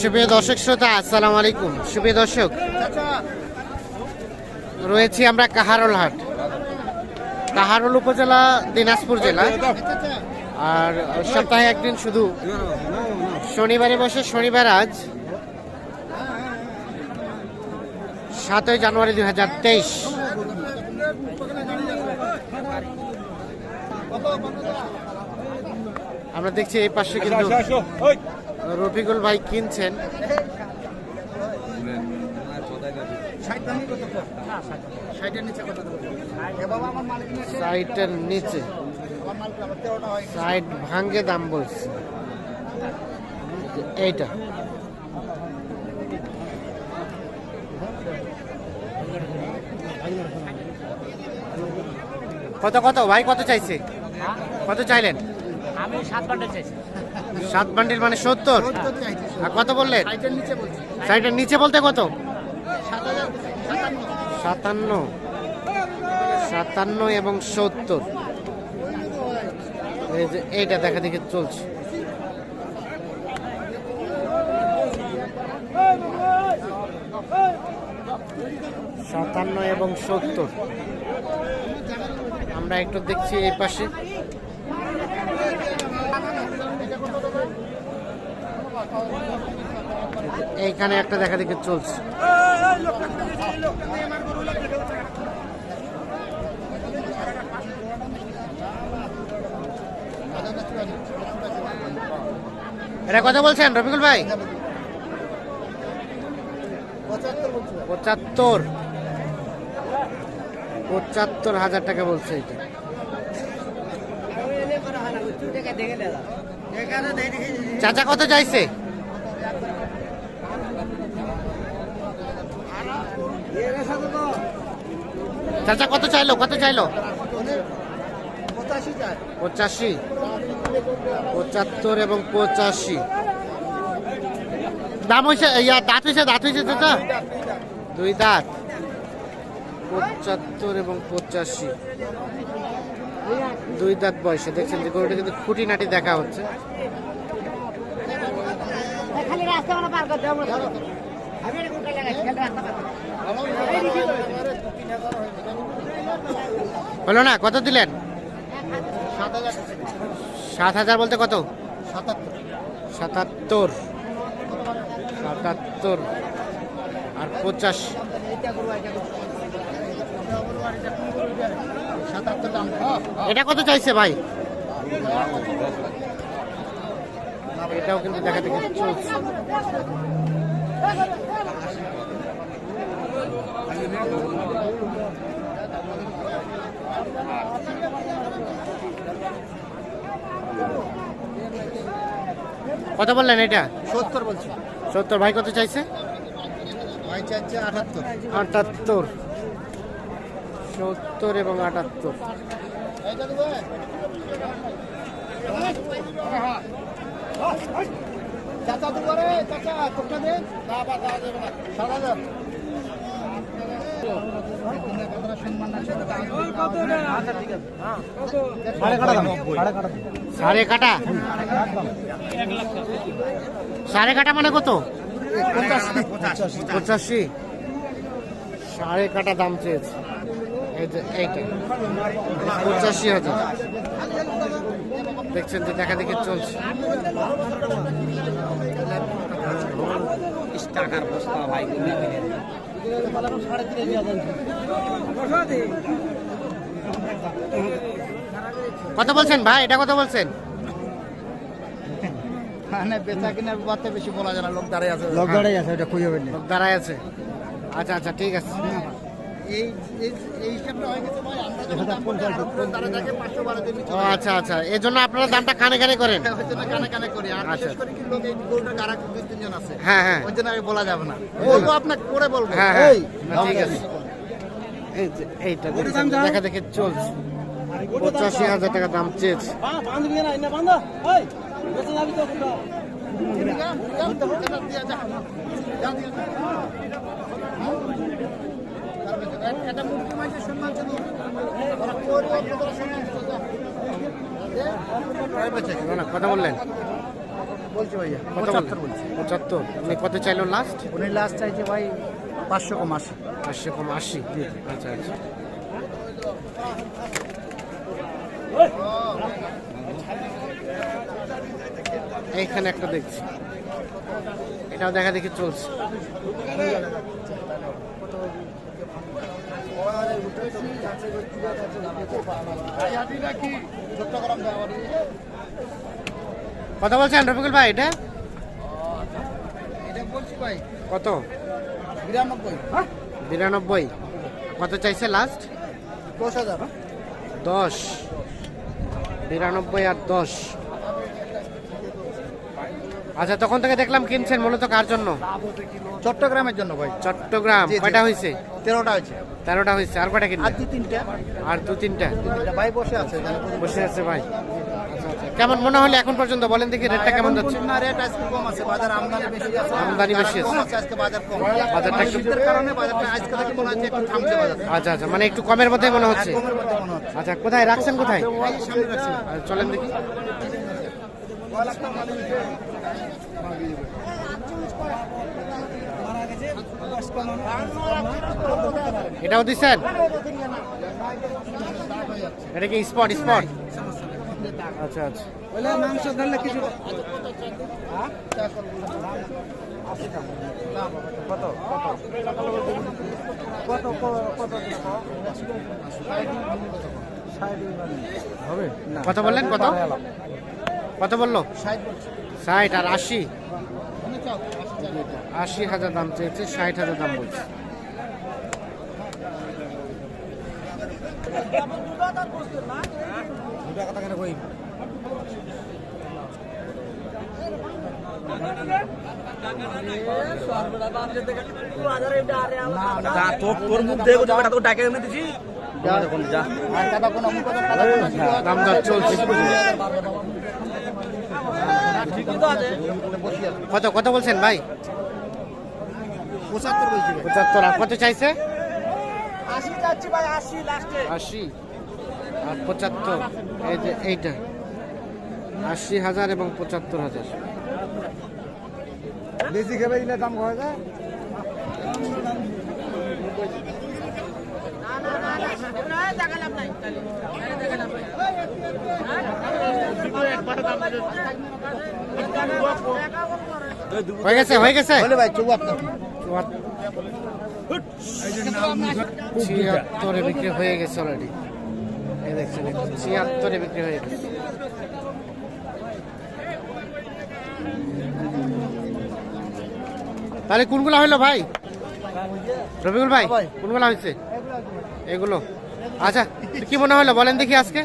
সুপ্রিয় দর্শক শ্রোতা, আসসালামু আলাইকুম। সুপ্রিয় দর্শক, রয়েছি আমরা কাহারোল হাট কাহারোল উপজেলা, দিনাজপুর জেলা। আর সপ্তাহে একদিন শুধু শনিবারে বসে, শনিবার আজ সাতই জানুয়ারি দুই হাজার তেইশ। আমরা দেখছি এই পাশে কিন্তু রফিকুল ভাই কিনছেন। সাইটের নিচে ভাঙ্গে দাম বলছে। এইটা। কত কত? ভাই কত চাইছে? কত চাইলেন? আমি সাত বান্ডেল চাইছি। সাত বান্ডিল মানে সত্তর? আর কত বললেন? সাইডের নিচে বলতে কত? সাতান্ন। সাতান্ন এবং সত্তর। এই যে এইটা দেখা দেখে চলছে। সাতান্ন এবং সত্তর। আমরা একটু দেখছি এই পাশে। এইখানে একটা দেখা দেখে চলছে। এটা কথা বলছেন রফিকুল ভাই? পঁচাত্তর। পঁচাত্তর হাজার টাকা বলছে এটা। চাচা কত চাইছে? চাচা কত চাইলো? কত চাইলো? পঁচাশি। পঁচাত্তর এবং পঁচাশি। দাম হয়েছে ইয়া, দাঁত হয়েছে দাঁত হয়েছে চাচা? দুই দাঁত। পঁচাত্তর এবং পঁচাশি। দুই দাঁত বয়সে। দেখছেন যে গরুটা কিন্তু খুঁটিনাটি দেখা হচ্ছে। মানে হলো না কত দিলেন? সাত হাজার বলতে কত? সাতাত্তর। সাতাত্তর। আর পঞ্চাশ এটা কত চাইছে ভাই? এটাও কিন্তু দেখা দেখি চলছে। কত বললেন এটা? সত্তর বলছি। সত্তর। ভাই কত চাইছে? ভাই চাচ্ছে আটাত্তর। আটাত্তর। সত্তর এবং আটাত্তর। চাচা দুবারে সাড়ে কাটা? সাড়ে কাটা মানে কত? পঁচাশি। সাড়ে কাটা দাম চেয়েছে। এইটা। পঁচাশি হাজার। দেখছেন যে দেখা দেখি চলছে। টাকার বস্তা ভাই কত বলছেন ভাই? এটা কত বলছেন? মানে বেচা কিনার বাতে বেশি বলা যায় না লোক দাঁড়িয়ে আছে। লোক দাঁড়িয়ে আছে এটা খুঁজে লোক দাঁড়ায় আছে আচ্ছা আচ্ছা ঠিক আছে। আচ্ছা আচ্ছা। এই জন্য আপনারা দামটা কানে কানে করেন? না কানে কানে করি। আর আচ্ছা। বিশেষ করে কি লোক এই গরুটার গাড়া দুই তিনজন আছে? হ্যাঁ হ্যাঁ। ওই জন্য আমি বলা যাবে না। বলব আপনাকে পরে বলব। হ্যাঁ হ্যাঁ। ঠিক আছে। এই এইটা দেখা দেখে চলছে। পঁচাশি হাজার টাকা দাম চেয়েছে এটা মুক্তি মাঝে সম্মান জন্য ওরা করবে, ওরা সম্মান জন্য। না, না, কথা বললেন? বলছি ভাইয়া পঁচাত্তর। বলছি। পঁচাত্তর। উনি কত চাইলো লাস্ট উনি লাস্ট চাইছে ভাই পাঁচশো কম আশি। আশি কম আশি। আচ্ছা আচ্ছা। এইখানে একটা দেখছি। এটাও দেখা দেখি চলছে। কত বলছেন রফিকুল ভাই এটা? এটা বলছি ভাই কত? বিরানব্বই। কত চাইছে লাস্ট দশ। হাজার দশ বিরানব্বই আর দশ। আচ্ছা তখন থেকে দেখলাম কিনছেন মূলত কার জন্য? চট্টগ্রামের জন্য ভাই। চট্টগ্রাম। কয়টা হয়েছে তেরোটা হয়েছে। তেরোটা হয়েছে আর কয়টা আর দু তিনটা। আর দু তিনটা? ভাই বসে আছে বসে আছে ভাই। আচ্ছা, আচ্ছা। কেমন মনে হলে এখন পর্যন্ত? বলেন দেখি রেটটা কেমন যাচ্ছে? না রেট আজকে কম আছে বাজার আমদানি বেশি আছে। আমদানি বেশি আছে। আজকে বাজার কম। বাজারটা শীতের কারণে বাজারটা আজকে থেকে মনে হচ্ছে একটু থামছে বাজার। আচ্ছা আচ্ছা মানে একটু কমের মধ্যে মনে হচ্ছে? কমের মধ্যে মনে হচ্ছে। আচ্ছা কোথায়? রাখছেন কোথায়? সামনে চলেন দেখি। এটাও দিচ্ছেন? এটা কি স্পট স্পট আচ্ছা আচ্ছা। মাংস ধরলে কিছু কত কত হবে? কত বললেন? কত? কত বলল? ষাট আর আশি? আশি হাজার দাম চেয়েছে ষাট হাজার দাম বলছে। তোর মুখ দেখো তো দিছি। কথা কত বলছেন ভাই? পঁচাত্তর আর কত চাইছে? আশি যাচ্ছি ভাই আশি লাস্টে আশি। আর পঁচাত্তর এই যে এইটা। আশি হাজার এবং পঁচাত্তর হাজার। বেশি খেবে দিলে দাম কমে যায়? হয়ে? গেছে হয়ে গেছে? বলে ভাই চৌয়াত্তর ছিয়াত্তরে বিক্রি হয়ে গেছে অলরেডি এই দেখছেন ছিয়াত্তরে বিক্রি হয়ে গেছে। তাহলে কোনগুলো হইল ভাই? রবিকুল ভাই ভাই। কোনগুলো হয়েছে এগুলো। আচ্ছা কি মনে হলো বলেন দেখি আজকে।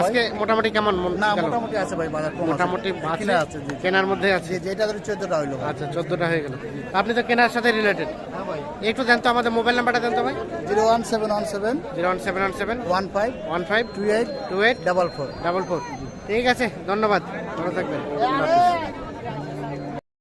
আজকে মোটামুটি কেমন না মোটামুটি আছে ভাই বাজার মোটামুটি আছে। কিনা আছে কেনার মধ্যে আছে? যেটা ধরে চোদ্দটা হইল। আচ্ছা চোদ্দটা হয়ে গেল। আপনি তো কেনার সাথে রিলেটেড হ্যাঁ ভাই। একটু জানতো আমাদের মোবাইল নাম্বারটা জানতো ভাই? Zero one seven one seven. Zero one seven one seven. One five. One five. Two eight. Two eight. Double four. Double four. ঠিক আছে ধন্যবাদ। ভালো থাকবেন।